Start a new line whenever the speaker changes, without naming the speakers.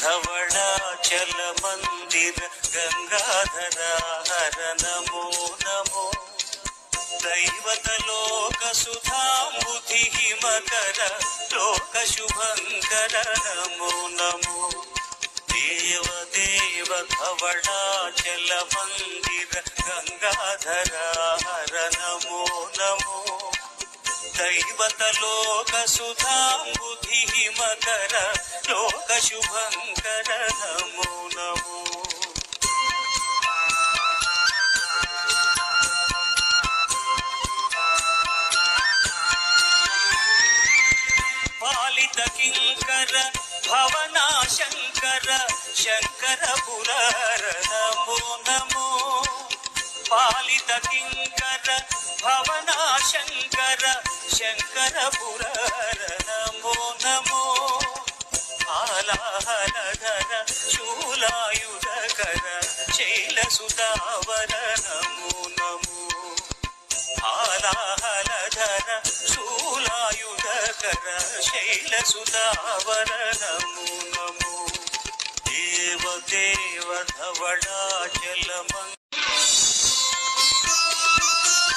ధవళాచల మందిర గంగాధర హర నమో నమో దైవతలోక సుధాంబుధి మకర లోక శుభంకర నమో నమో దేవ దేవ దైవతలోక సుధాంబుధి మకర లోక శుభంకర నమో నమో పాలిత కింకర భవనా శంకర శంకర పురార నమో నమో పాలిత కింకర భవనా శంకర శంకర పురార నమో నమో ఆలాహలధర శూలాయుధకర శైలసుతావర నమో నమో ఆలాహలధర శూలాయుధకర శైలసుతావర నమో నమో దేవ దేవ ధవళాచల